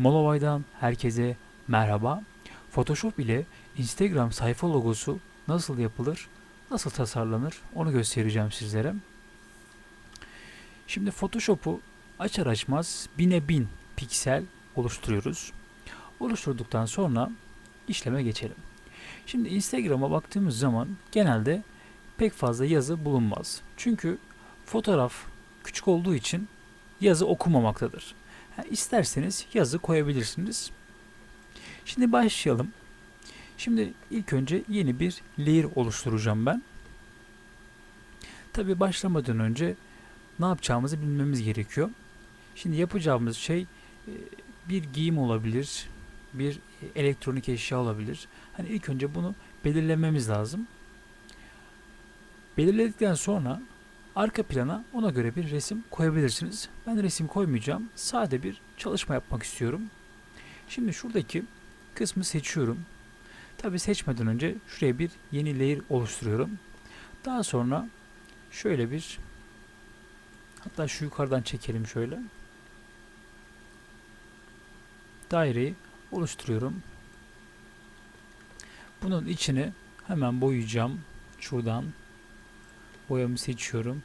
Molovay'dan herkese merhaba. Photoshop ile Instagram sayfa logosu nasıl yapılır, nasıl tasarlanır onu göstereceğim sizlere. Şimdi Photoshop'u açar açmaz bine bin piksel oluşturuyoruz. Oluşturduktan sonra işleme geçelim. Şimdi Instagram'a baktığımız zaman genelde pek fazla yazı bulunmaz. Çünkü fotoğraf küçük olduğu için yazı okumamaktadır. Ha, isterseniz yazı koyabilirsiniz. Şimdi başlayalım. Şimdi ilk önce yeni bir layer oluşturacağım ben. Tabi başlamadan önce ne yapacağımızı bilmemiz gerekiyor. Şimdi yapacağımız şey e, bir giyim olabilir, bir elektronik eşya olabilir. Hani ilk önce bunu belirlememiz lazım. Belirledikten sonra arka plana ona göre bir resim koyabilirsiniz. Ben resim koymayacağım. Sade bir çalışma yapmak istiyorum. Şimdi şuradaki kısmı seçiyorum. Tabi seçmeden önce şuraya bir yeni layer oluşturuyorum. Daha sonra şöyle bir hatta şu yukarıdan çekelim şöyle. Daireyi oluşturuyorum. Bunun içini hemen boyayacağım. Şuradan boyamı seçiyorum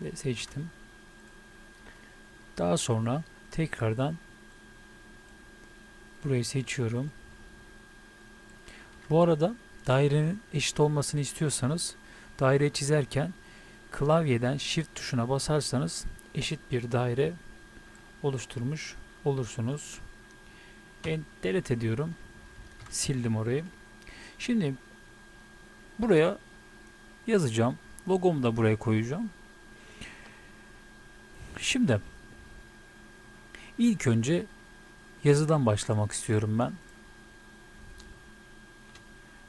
ve seçtim. Daha sonra tekrardan burayı seçiyorum. Bu arada dairenin eşit olmasını istiyorsanız daire çizerken klavyeden shift tuşuna basarsanız eşit bir daire oluşturmuş olursunuz. Ben delete ediyorum. Sildim orayı. Şimdi buraya yazacağım. Logomu da buraya koyacağım. Şimdi ilk önce yazıdan başlamak istiyorum ben.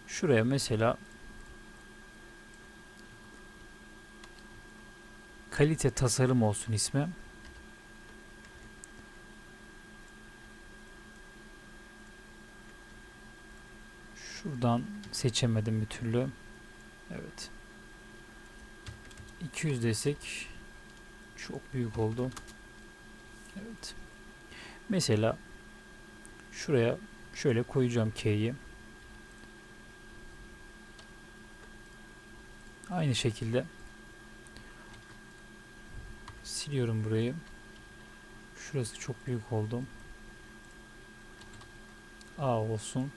Şuraya mesela kalite tasarım olsun ismi. Şuradan seçemedim bir türlü. Evet. 200 desek çok büyük oldu. Evet. Mesela şuraya şöyle koyacağım K'yi. Aynı şekilde siliyorum burayı. Şurası çok büyük oldu. A olsun.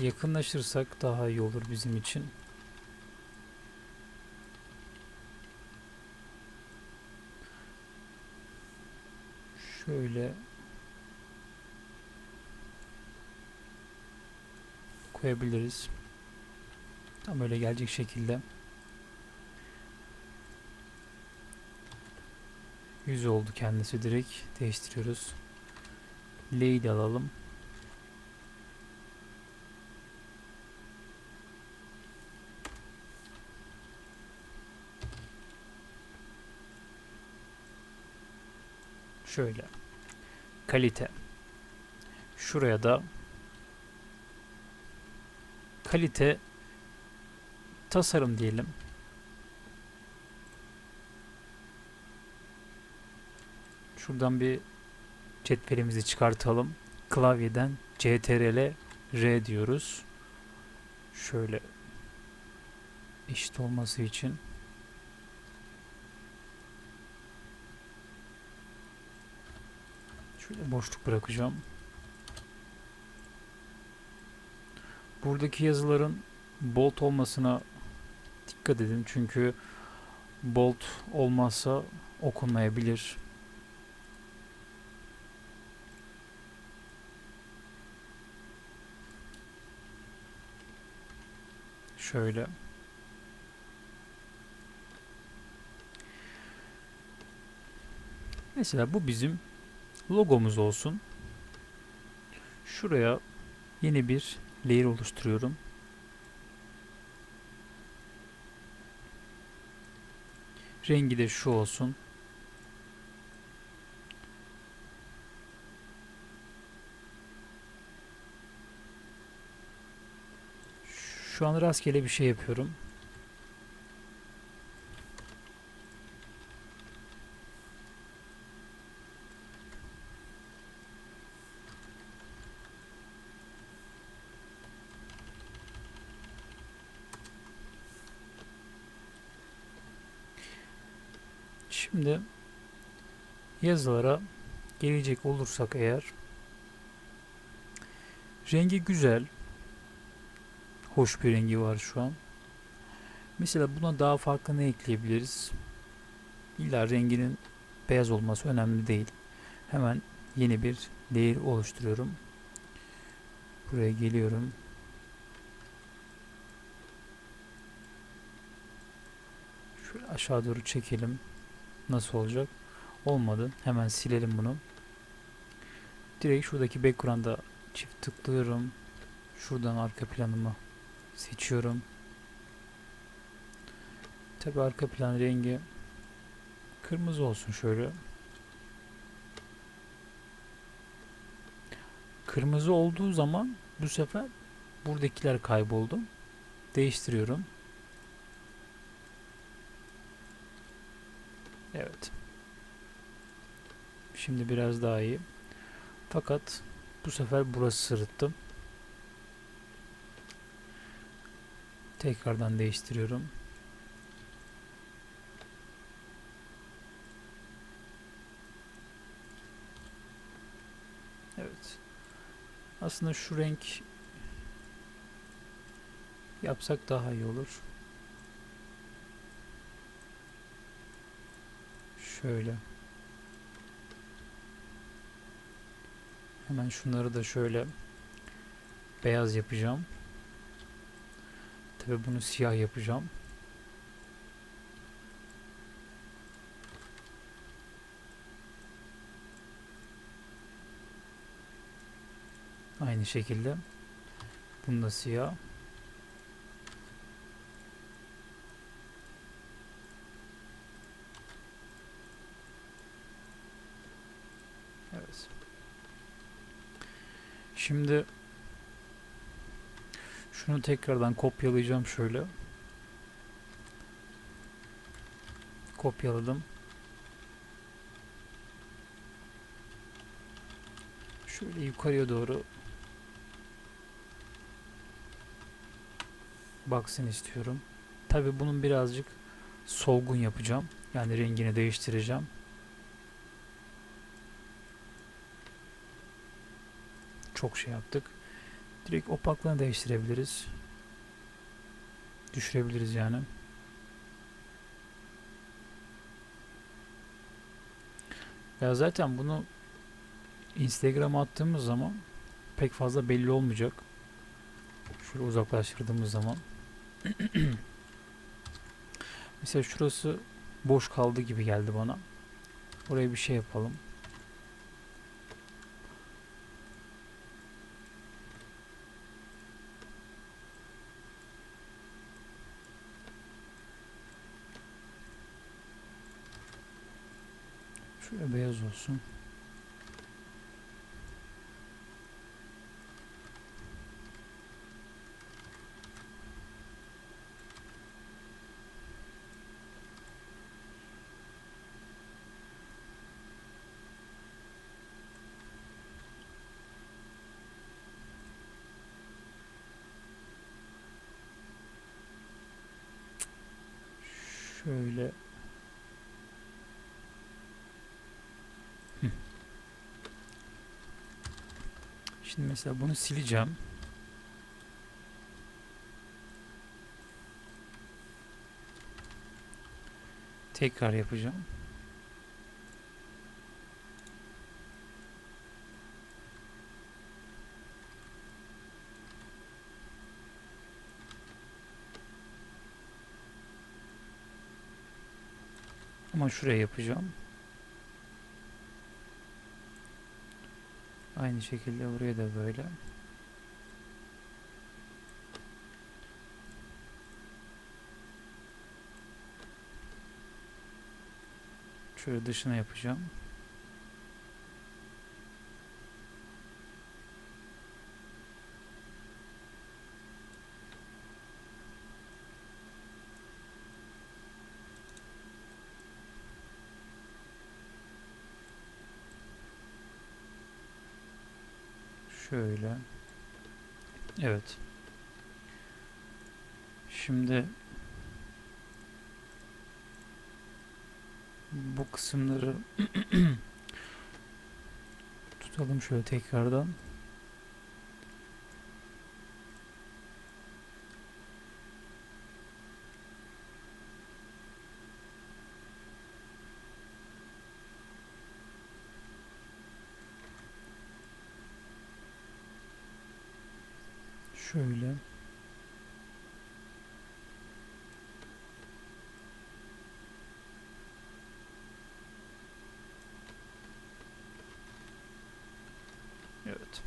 Yakınlaşırsak daha iyi olur bizim için. Şöyle koyabiliriz. Tam öyle gelecek şekilde. Yüz oldu kendisi direkt. Değiştiriyoruz. De alalım. Şöyle. Kalite. Şuraya da kalite tasarım diyelim. Şuradan bir cetvelimizi çıkartalım. Klavyeden CTRL R diyoruz. Şöyle eşit olması için boşluk bırakacağım. Buradaki yazıların bold olmasına dikkat edin çünkü bold olmazsa okunmayabilir. Şöyle. Mesela bu bizim logomuz olsun. Şuraya yeni bir layer oluşturuyorum. Rengi de şu olsun. Şu an rastgele bir şey yapıyorum. Şimdi yazılara gelecek olursak eğer rengi güzel. Hoş bir rengi var şu an. Mesela buna daha farklı ne ekleyebiliriz? İlla renginin beyaz olması önemli değil. Hemen yeni bir layer oluşturuyorum. Buraya geliyorum. Şöyle aşağı doğru çekelim. Nasıl olacak? Olmadı. Hemen silelim bunu. Direkt şuradaki background'a çift tıklıyorum. Şuradan arka planımı seçiyorum. Tabi arka plan rengi kırmızı olsun şöyle. Kırmızı olduğu zaman bu sefer buradakiler kayboldu. Değiştiriyorum. Evet. Şimdi biraz daha iyi. Fakat bu sefer burası sırıttı. Tekrardan değiştiriyorum. Evet. Aslında şu renk yapsak daha iyi olur. Şöyle. Hemen şunları da şöyle beyaz yapacağım. Tabi bunu siyah yapacağım. Aynı şekilde. Bunu da siyah. Evet. Şimdi şunu tekrardan kopyalayacağım şöyle. Kopyaladım. Şöyle yukarıya doğru baksın istiyorum. Tabi bunun birazcık solgun yapacağım. Yani rengini değiştireceğim. Çok şey yaptık. Direkt opaklığını değiştirebiliriz. Düşürebiliriz yani. Ya zaten bunu Instagram'a attığımız zaman pek fazla belli olmayacak. Şöyle uzaklaştırdığımız zaman. Mesela şurası boş kaldı gibi geldi bana. Oraya bir şey yapalım. Şöyle beyaz olsun. Şöyle Şimdi mesela bunu sileceğim. Tekrar yapacağım. Ama şuraya yapacağım. Aynı şekilde buraya da böyle. Şöyle dışına yapacağım. Şöyle. Evet. Şimdi bu kısımları tutalım şöyle tekrardan. Şöyle. Evet.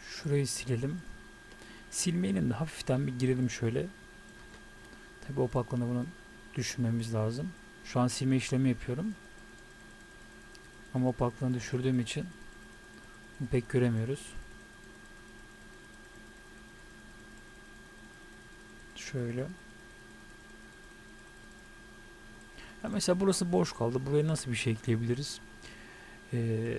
Şurayı silelim. Silmeyelim de hafiften bir girelim şöyle. Tabi opaklığını bunu düşürmemiz lazım. Şu an silme işlemi yapıyorum. Ama opaklığını düşürdüğüm için pek göremiyoruz. Şöyle. Ya mesela burası boş kaldı. Buraya nasıl bir şey ekleyebiliriz? Ee,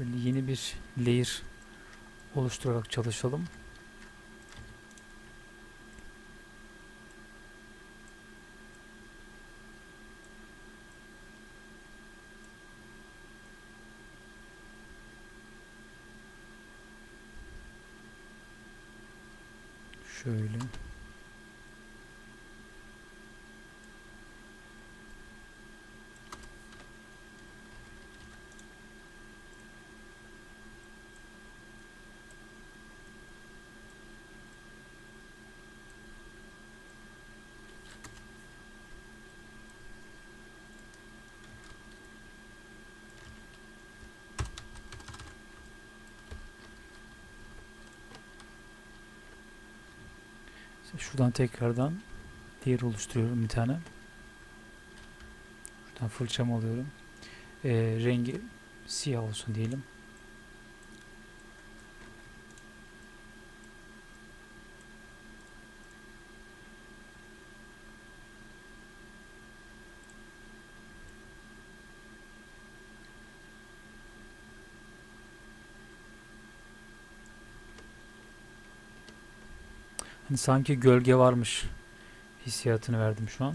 şöyle yeni bir layer oluşturarak çalışalım. Şöyle. Şuradan tekrardan diğer oluşturuyorum bir tane. Şuradan fırçamı alıyorum. Ee, rengi siyah olsun diyelim. Sanki gölge varmış hissiyatını verdim şu an.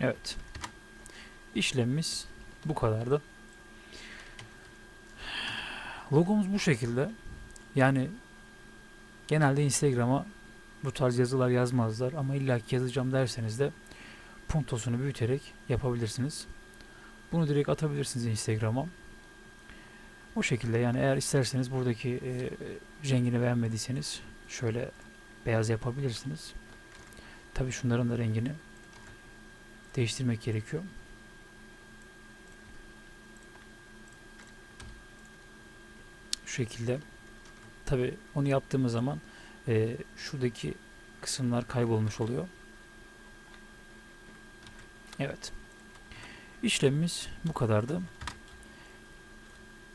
Evet. İşlemimiz bu kadardı. Logomuz bu şekilde. Yani genelde Instagram'a bu tarz yazılar yazmazlar ama illa ki yazacağım derseniz de puntosunu büyüterek yapabilirsiniz. Bunu direkt atabilirsiniz Instagram'a. O şekilde yani eğer isterseniz buradaki e, rengini beğenmediyseniz şöyle beyaz yapabilirsiniz. Tabi şunların da rengini değiştirmek gerekiyor. Şu şekilde. Tabi onu yaptığımız zaman e, şuradaki kısımlar kaybolmuş oluyor. Evet. İşlemimiz bu kadardı.